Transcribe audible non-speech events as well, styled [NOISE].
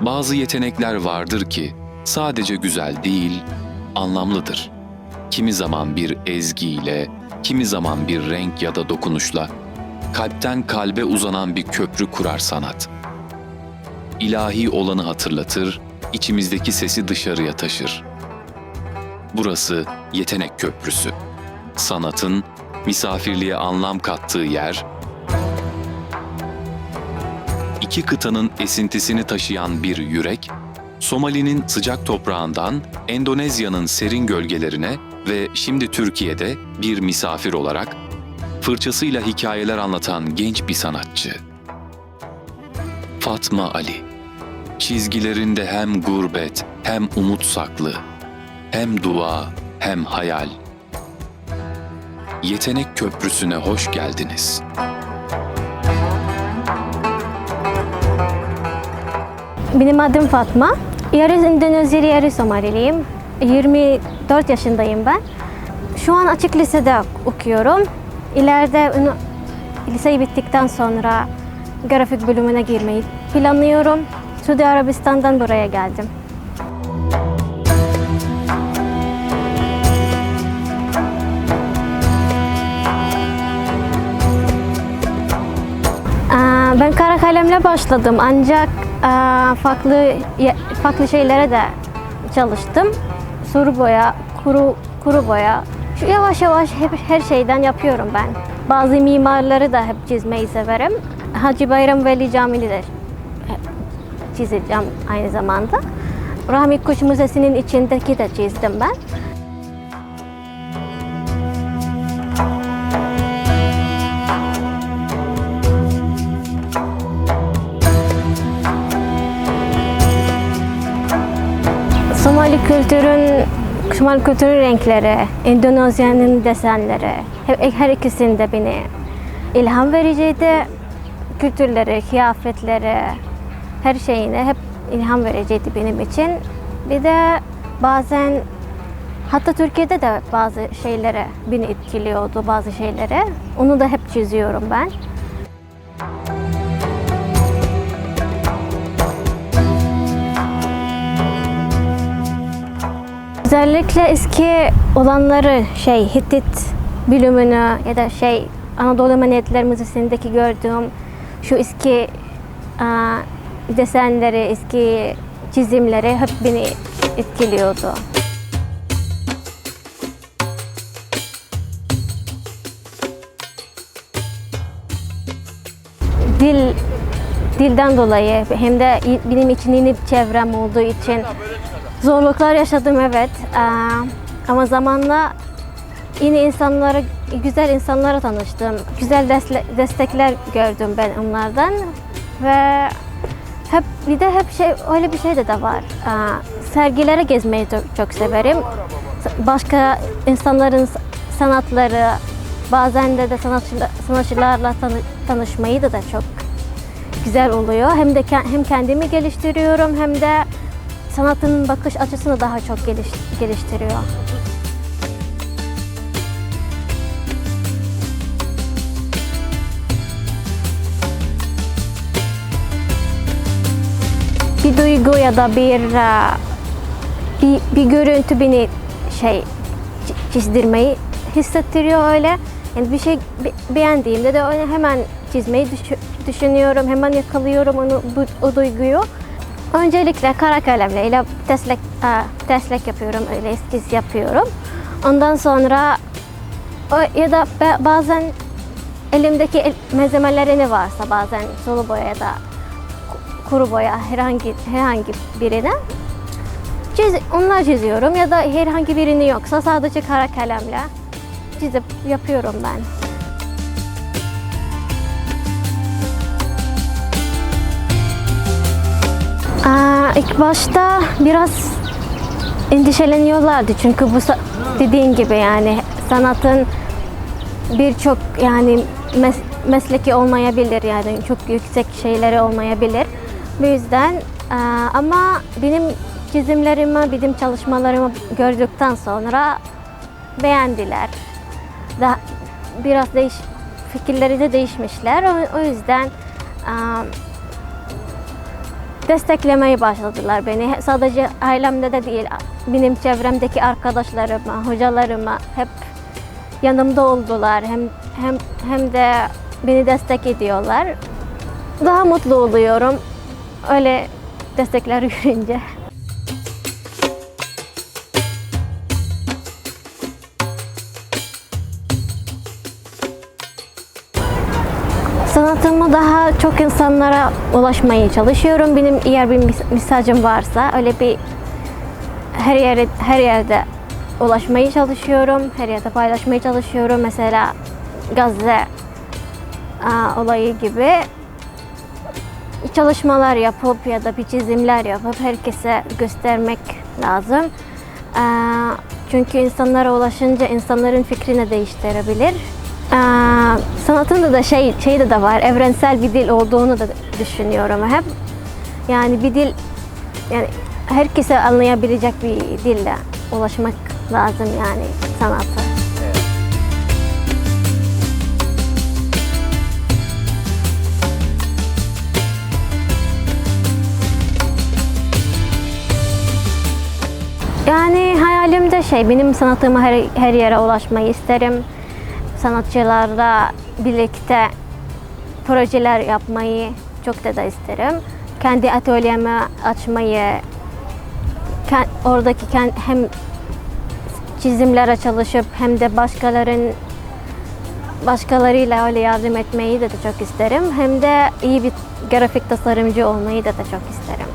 Bazı yetenekler vardır ki sadece güzel değil, anlamlıdır. Kimi zaman bir ezgiyle, kimi zaman bir renk ya da dokunuşla kalpten kalbe uzanan bir köprü kurar sanat. İlahi olanı hatırlatır, içimizdeki sesi dışarıya taşır. Burası yetenek köprüsü. Sanatın misafirliğe anlam kattığı yer, iki kıtanın esintisini taşıyan bir yürek, Somali'nin sıcak toprağından Endonezya'nın serin gölgelerine ve şimdi Türkiye'de bir misafir olarak fırçasıyla hikayeler anlatan genç bir sanatçı. Fatma Ali. Çizgilerinde hem gurbet, hem umut saklı, hem dua, hem hayal. Yetenek Köprüsü'ne hoş geldiniz. Benim adım Fatma. Yarı Endonezyalı, yarı Somaliliyim. 24 yaşındayım ben. Şu an açık lisede okuyorum. İleride liseyi bittikten sonra grafik bölümüne girmeyi planlıyorum. Suudi Arabistan'dan buraya geldim. Ben kara kalemle başladım ancak farklı ye- farklı şeylere de çalıştım. Suru boya, kuru kuru boya. Şu yavaş yavaş hep her şeyden yapıyorum ben. Bazı mimarları da hep çizmeyi severim. Hacı Bayram Veli Camii'ni de çizeceğim aynı zamanda. Rahmi Kuş Müzesi'nin içindeki de çizdim ben. Kültürün Somali kültürün renkleri, Endonezya'nın desenleri, hep- her ikisinde beni ilham vericiydi. Kültürleri, kıyafetleri, her şeyine hep ilham vericiydi benim için. Bir de bazen hatta Türkiye'de de bazı şeylere beni etkiliyordu bazı şeylere. Onu da hep çiziyorum ben. Özellikle eski olanları şey Hittit bölümünü ya da şey Anadolu Medeniyetler Müzesi'ndeki gördüğüm şu eski aa, desenleri, eski çizimleri hep beni etkiliyordu. Dil dilden dolayı hem de benim için yeni bir çevrem olduğu için Zorluklar yaşadım evet. Ee, ama zamanla yeni insanlara, güzel insanlara tanıştım. Güzel destekler gördüm ben onlardan. Ve hep bir de hep şey öyle bir şey de, de var. Ee, sergilere gezmeyi çok, çok severim. Başka insanların sanatları, bazen de, de sanatçılar, sanatçılarla tanı- tanışmayı da, da çok güzel oluyor. Hem de hem kendimi geliştiriyorum hem de sanatın bakış açısını daha çok geliş- geliştiriyor. Bir duygu ya da bir e, bir, bir görüntü beni şey çi- çizdirmeyi hissettiriyor öyle. Yani bir şey be- beğendiğimde de hemen çizmeyi düşü- düşünüyorum, hemen yakalıyorum onu bu, o duyguyu. Öncelikle kara kalemle ile teslek, e, teslek yapıyorum, öyle eskiz yapıyorum. Ondan sonra ya da bazen elimdeki el, malzemeleri ne varsa bazen sulu boya ya da ku- kuru boya herhangi herhangi birine çiz, onlar çiziyorum ya da herhangi birini yoksa sadece kara kalemle çizip yapıyorum ben. Aa, ilk başta biraz endişeleniyorlardı çünkü bu dediğin gibi yani sanatın birçok yani mes- mesleki olmayabilir yani çok yüksek şeyleri olmayabilir. Bu yüzden aa, ama benim çizimlerimi, benim çalışmalarımı gördükten sonra beğendiler. Daha biraz değiş fikirleri de değişmişler. O, o yüzden aa, desteklemeye başladılar beni. Sadece ailemde de değil, benim çevremdeki arkadaşlarıma, hocalarıma hep yanımda oldular. Hem hem hem de beni destek ediyorlar. Daha mutlu oluyorum. Öyle destekler [LAUGHS] görünce. Daha çok insanlara ulaşmaya çalışıyorum. Benim eğer bir mes- mesajım varsa öyle bir her yere her yerde ulaşmaya çalışıyorum. Her yerde paylaşmaya çalışıyorum. Mesela Gazze aa, olayı gibi çalışmalar yapıp ya da bir çizimler yapıp herkese göstermek lazım. Aa, Çünkü insanlara ulaşınca insanların fikrini değiştirebilir. Sanatında da şey şey de, var. Evrensel bir dil olduğunu da düşünüyorum hep. Yani bir dil yani herkese anlayabilecek bir dille ulaşmak lazım yani sanata. Yani hayalimde şey benim sanatımı her, her yere ulaşmayı isterim. Sanatçılarla birlikte projeler yapmayı çok da, da isterim. Kendi atölyemi açmayı, oradaki hem çizimlere çalışıp hem de başkaların başkalarıyla öyle yardım etmeyi de, de çok isterim. Hem de iyi bir grafik tasarımcı olmayı da, da çok isterim.